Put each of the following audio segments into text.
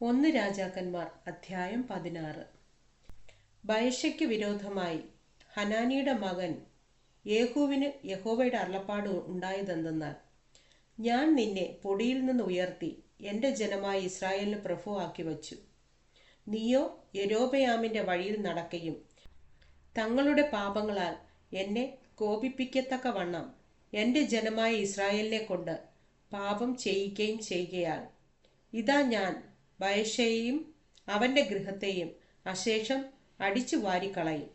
ഒന്ന് രാജാക്കന്മാർ അധ്യായം പതിനാറ്. ബയശയ്ക്ക് വിരോധമായി ഹനാനിയുടെ മകൻ യേഹുവിന് യഹോവയുടെ അരുളപ്പാട് ഉണ്ടായതെന്തെന്നാൽ ഞാൻ നിന്നെ പൊടിയിൽ നിന്ന് ഉയർത്തി എന്റെ ജനമായ ഇസ്രായേലിന് പ്രഭുവാക്കി വച്ചു. നീയോ യരോബയാമിന്റെ വഴിയിൽ നടക്കുകയും തങ്ങളുടെ പാപങ്ങളാൽ എന്നെ കോപിപ്പിക്കത്തക്കവണ്ണം എന്റെ ജനമായ ഇസ്രായേലിനെ കൊണ്ട് പാപം ചെയ്യിക്കുകയും ചെയ്യുകയാൽ ഇതാ ഞാൻ ബയശയെയും അവന്റെ ഗൃഹത്തെയും അശേഷം അടിച്ചു വാരിക്കളയും.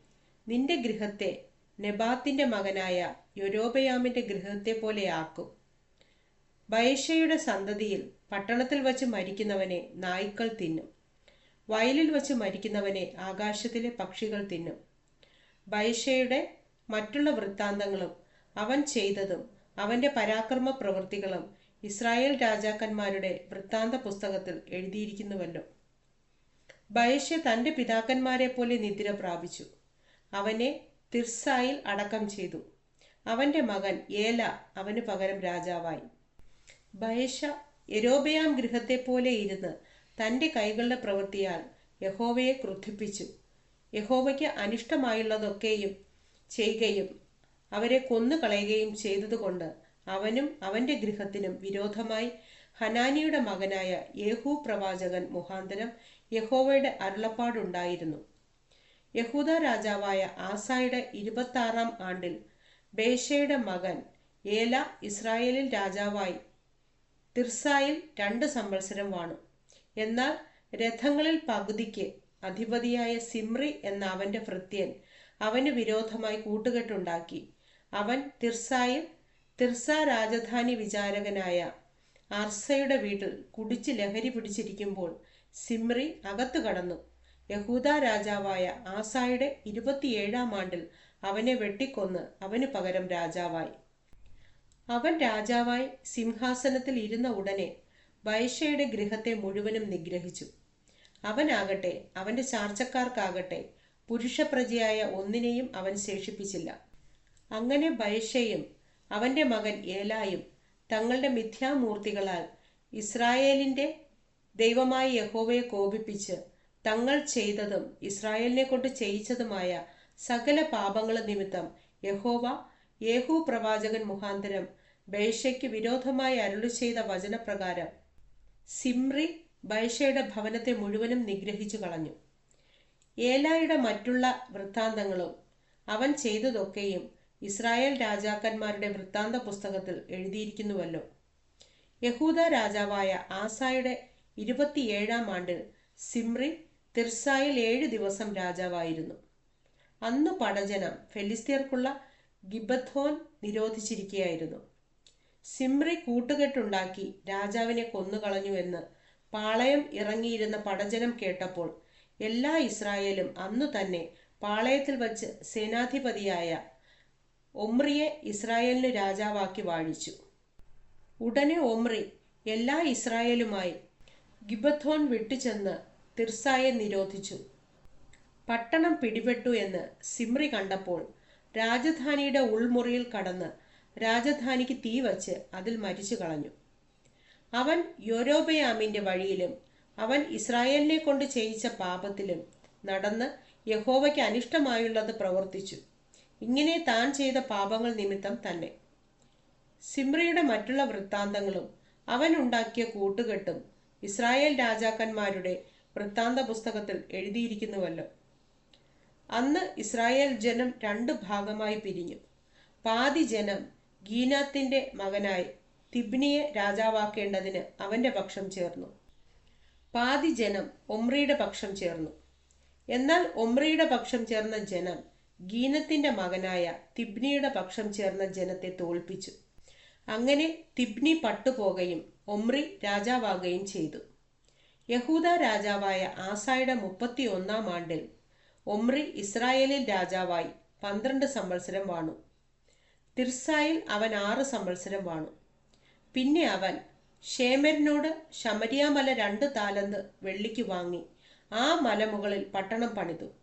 നിന്റെ ഗൃഹത്തെ നെബാത്തിന്റെ മകനായ യൊരോബയാമിന്റെ ഗൃഹത്തെ പോലെ ആക്കും. ബയശയുടെ സന്തതിയിൽ പട്ടണത്തിൽ വച്ച് മരിക്കുന്നവനെ നായ്ക്കൾ തിന്നും. വയലിൽ വച്ച് മരിക്കുന്നവനെ ആകാശത്തിലെ പക്ഷികൾ തിന്നും. ബൈഷയുടെ മറ്റുള്ള വൃത്താന്തങ്ങളും അവൻ ചെയ്തതും അവന്റെ പരാക്രമ പ്രവൃത്തികളും ഇസ്രായേൽ രാജാക്കന്മാരുടെ വൃത്താന്ത പുസ്തകത്തിൽ എഴുതിയിരിക്കുന്നുവല്ലോ. ബയശ തന്റെ പിതാക്കന്മാരെ പോലെ നിദ്ര പ്രാപിച്ചു. അവനെ തിർസായിൽ അടക്കം ചെയ്തു. അവന്റെ മകൻ ഏല അവന് പകരം രാജാവായി. ബയശ യരോബയാം ഗൃഹത്തെ പോലെ ഇരുന്ന് തന്റെ കൈകളുടെ പ്രവൃത്തിയാൽ യഹോവയെ ക്രുദ്ധിപ്പിച്ചു. യഹോവയ്ക്ക് അനിഷ്ടമായുള്ളതൊക്കെയും ചെയ്യുകയും അവരെ കൊന്നുകളയുകയും ചെയ്തതുകൊണ്ട് അവനും അവന്റെ ഗൃഹത്തിനും വിരോധമായി ഹനാനിയുടെ മകനായ യേഹൂ പ്രവാചകൻ മുഖാന്തരം യഹോവയുടെ അരുളപ്പാടുണ്ടായിരുന്നു. യഹൂദ രാജാവായ ആസായുടെ ഇരുപത്തി ആറാം ആണ്ടിൽ ബേഷയുടെ മകൻ ഏല ഇസ്രായേലിൽ രാജാവായി തിർസായിൽ രണ്ട് സംവത്സരം വാണു. എന്നാൽ രഥങ്ങളിൽ പകുതിക്ക് അധിപതിയായ സിമ്രി എന്ന അവന്റെ ഭൃത്യൻ അവന് വിരോധമായി കൂട്ടുകെട്ടുണ്ടാക്കി. അവൻ തിർസായിൽ തിർസ രാജധാനി വിചാരകനായ അർസയുടെ വീട്ടിൽ കുടിച്ച് ലഹരി പിടിച്ചിരിക്കുമ്പോൾ സിമ്രി അകത്തു കടന്നു. യഹൂദ രാജാവായ ആസായുടെ ഇരുപത്തിയേഴാം ആണ്ടിൽ അവനെ വെട്ടിക്കൊന്ന് അവന് പകരം രാജാവായി. അവൻ രാജാവായി സിംഹാസനത്തിൽ ഇരുന്ന ഉടനെ ബൈഷയുടെ ഗൃഹത്തെ മുഴുവനും നിഗ്രഹിച്ചു. അവനാകട്ടെ അവന്റെ ചാർച്ചക്കാർക്കാകട്ടെ പുരുഷപ്രജയായ ഒന്നിനെയും അവൻ ശേഷിപ്പിച്ചില്ല. അങ്ങനെ ബൈഷയും അവന്റെ മകൻ ഏലായും തങ്ങളുടെ മിഥ്യാമൂർത്തികളാൽ ഇസ്രായേലിന്റെ ദൈവമായ യഹോവയെ കോപിപ്പിച്ച് തങ്ങൾ ചെയ്തതും ഇസ്രായേലിനെ കൊണ്ട് ചെയ്യിച്ചതുമായ സകല പാപങ്ങൾ നിമിത്തം യഹോവ യേഹു പ്രവാചകൻ മുഖാന്തരം ബൈഷയ്ക്ക് വിരോധമായി അരുളി ചെയ്ത വചനപ്രകാരം സിമ്രി ബൈഷയുടെ ഭവനത്തെ മുഴുവനും നിഗ്രഹിച്ചു കളഞ്ഞു. ഏലായുടെ മറ്റുള്ള വൃത്താന്തങ്ങളും അവൻ ചെയ്തതൊക്കെയും ഇസ്രായേൽ രാജാക്കന്മാരുടെ വൃത്താന്ത പുസ്തകത്തിൽ എഴുതിയിരിക്കുന്നുവല്ലോ. യഹൂദ രാജാവായ ആസായുടെ ഇരുപത്തിയേഴാം ആണ്ടിൽ സിമ്രി തിർസായിൽ ഏഴ് ദിവസം രാജാവായിരുന്നു. അന്ന് പടജനം ഫെലിസ്തീർക്കുള്ള ഗിബത്തോൻ നിരോധിച്ചിരിക്കുകയായിരുന്നു സിമ്രി കൂട്ടുകെട്ടുണ്ടാക്കി രാജാവിനെ കൊന്നുകളഞ്ഞുവെന്ന് പാളയം ഇറങ്ങിയിരുന്ന പടജനം കേട്ടപ്പോൾ എല്ലാ ഇസ്രായേലും അന്നു തന്നെ പാളയത്തിൽ വച്ച് സേനാധിപതിയായ ഒമ്രിയെ ഇസ്രായേലിന് രാജാവാക്കി വാഴിച്ചു. ഉടനെ ഒമ്രി എല്ലാ ഇസ്രായേലുമായി ഗിബഥോൻ വിട്ടുചെന്ന് തിർസായെ നിരോധിച്ചു. പട്ടണം പിടിപെട്ടു എന്ന് സിമ്രി കണ്ടപ്പോൾ രാജധാനിയുടെ ഉൾമുറിയിൽ കടന്ന് രാജധാനിക്ക് തീ വച്ച് അതിൽ മരിച്ചു കളഞ്ഞു അവൻ യോരോബയാമിന്റെ വഴിയിലും അവൻ ഇസ്രായേലിനെ കൊണ്ട് ചെയ്യിച്ച പാപത്തിലും നടന്ന് യഹോവയ്ക്ക് അനിഷ്ടമായുള്ളത് പ്രവർത്തിച്ചു. ഇങ്ങനെ താൻ ചെയ്ത പാപങ്ങൾ നിമിത്തം തന്നെ. സിമ്രിയുടെ മറ്റുള്ള വൃത്താന്തങ്ങളും അവൻ ഉണ്ടാക്കിയ കൂട്ടുകെട്ടും ഇസ്രായേൽ രാജാക്കന്മാരുടെ വൃത്താന്ത പുസ്തകത്തിൽ എഴുതിയിരിക്കുന്നുവല്ലോ. അന്ന് ഇസ്രായേൽ ജനം രണ്ട് ഭാഗമായി പിരിഞ്ഞു. പാതി ജനം ഗീനാത്തിന്റെ മകനായി തിബ്നിയെ രാജാവാക്കേണ്ടതിന് അവന്റെ പക്ഷം ചേർന്നു. പാതി ജനം ഒമ്രിയുടെ പക്ഷം ചേർന്നു. എന്നാൽ ഒമ്രിയുടെ പക്ഷം ചേർന്ന ജനം ഗീനത്തിന്റെ മകനായ തിബ്നിയുടെ പക്ഷം ചേർന്ന ജനത്തെ തോൽപ്പിച്ചു. അങ്ങനെ തിബ്നി പട്ടുപോകുകയും ഒമ്രി രാജാവാകുകയും ചെയ്തു. യഹൂദ രാജാവായ ആസായുടെ മുപ്പത്തി ഒന്നാം ആണ്ടിൽ ഒമ്രി ഇസ്രായേലിൽ രാജാവായി പന്ത്രണ്ട് സംവത്സരം വാണു. തിർസായിൽ അവൻ ആറ് സംവത്സരം വാണു. പിന്നെ അവൻ ഷേമരിനോട് ശമരിയാമല രണ്ട് താലന്ത് വെള്ളിക്ക് വാങ്ങി ആ മലമുകളിൽ പട്ടണം പണിതു.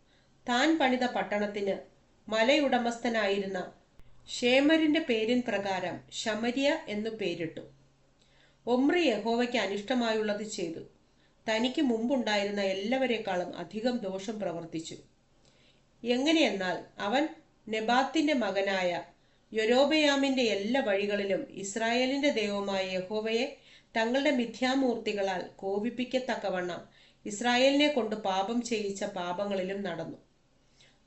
താൻ പണിത പട്ടണത്തിന് മലയുടമസ്ഥനായിരുന്ന ഷേമരിന്റെ പേരിൻ പ്രകാരം ശമരിയ എന്നു പേരിട്ടു. ഒമ്രി യഹോവയ്ക്ക് അനിഷ്ടമായുള്ളത് ചെയ്തു. തനിക്ക് മുമ്പുണ്ടായിരുന്ന എല്ലാവരെക്കാളും അധികം ദോഷം പ്രവർത്തിച്ചു. എങ്ങനെയെന്നാൽ അവൻ നെബാത്തിന്റെ മകനായ യൊരോബയാമിന്റെ എല്ലാ വഴികളിലും ഇസ്രായേലിന്റെ ദൈവമായ യഹോവയെ തങ്ങളുടെ മിഥ്യാമൂർത്തികളാൽ കോപിപ്പിക്കത്തക്കവണ്ണം ഇസ്രായേലിനെ കൊണ്ട് പാപം ചെയ്യിച്ച പാപങ്ങളിലും നടന്നു.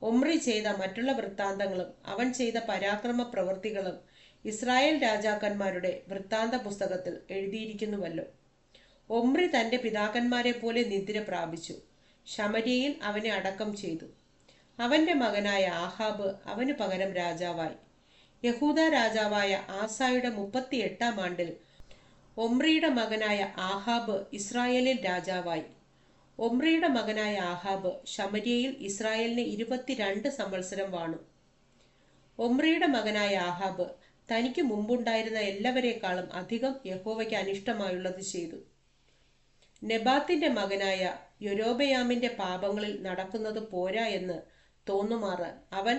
ഒമ്രി ചെയ്ത മറ്റുള്ള വൃത്താന്തങ്ങളും അവൻ ചെയ്ത പരാക്രമ പ്രവൃത്തികളും ഇസ്രായേൽ രാജാക്കന്മാരുടെ വൃത്താന്ത പുസ്തകത്തിൽ എഴുതിയിരിക്കുന്നുവല്ലോ. ഒമ്രി തന്റെ പിതാക്കന്മാരെ പോലെ നിദ്ര പ്രാപിച്ചു. ശമരിയയിൽ അവനെ അടക്കം ചെയ്തു. അവന്റെ മകനായ ആഹാബ് അവന് പകരം രാജാവായി. യഹൂദ രാജാവായ ആസായുടെ മുപ്പത്തിയെട്ടാം ആണ്ടിൽ ഒമ്രിയുടെ മകനായ ആഹാബ് ഇസ്രായേലിൽ രാജാവായി. ഒമ്രിയുടെ മകനായ ആഹാബ് ശമരിയയിൽ ഇസ്രായേലിനെ ഇരുപത്തിരണ്ട് സംവത്സരം വാണു. ഒമ്രയുടെ മകനായ ആഹാബ് തനിക്ക് മുമ്പുണ്ടായിരുന്ന എല്ലാവരെക്കാളും അധികം യഹോവയ്ക്ക് അനിഷ്ടമായുള്ളത് ചെയ്തു. നെബാത്തിന്റെ മകനായ യൊരോബയാമിന്റെ പാപങ്ങളിൽ നടക്കുന്നത് പോരാ എന്ന് തോന്നുമാറ് അവൻ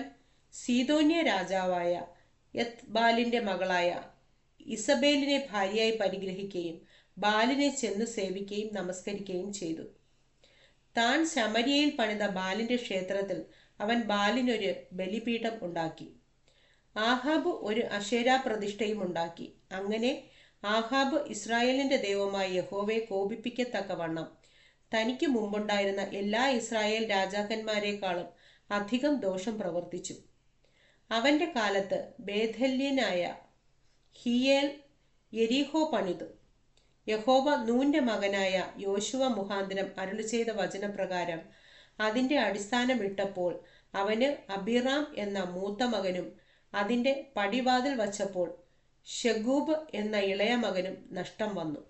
സീതോന്യ രാജാവായ യത്ബാലിന്റെ മകളായ ഇസബേലിനെ ഭാര്യയായി പരിഗ്രഹിക്കുകയും ബാലിനെ ചെന്ന് സേവിക്കുകയും നമസ്കരിക്കുകയും ചെയ്തു. താൻ ശമരിയയിൽ പണിത ബാലിന്റെ ക്ഷേത്രത്തിൽ അവൻ ബാലിനൊരു ബലിപീഠം ഉണ്ടാക്കി. ആഹാബ് ഒരു അശേരാ പ്രതിഷ്ഠയും ഉണ്ടാക്കി. അങ്ങനെ ആഹാബ് ഇസ്രായേലിന്റെ ദൈവമായ യഹോവയെ കോപിപ്പിക്കത്തക്കവണ്ണം തനിക്ക് മുമ്പുണ്ടായിരുന്ന എല്ലാ ഇസ്രായേൽ രാജാക്കന്മാരെക്കാളും അധികം ദോഷം പ്രവർത്തിച്ചു. അവന്റെ കാലത്ത് ബേധല്യനായ ഹിയേൽ എരീഹോ പണിതു. യഹോവ നൂന്റെ മകനായ യോശുവ മുഖാന്തരം അരുളി ചെയ്ത വചനപ്രകാരം അതിന്റെ അടിസ്ഥാനം ഇട്ടപ്പോൾ അവന് അബിറാം എന്ന മൂത്ത മകനും അതിന്റെ പടിവാതിൽ വച്ചപ്പോൾ ഷെഗൂബ് എന്ന ഇളയ മകനും നഷ്ടം വന്നു.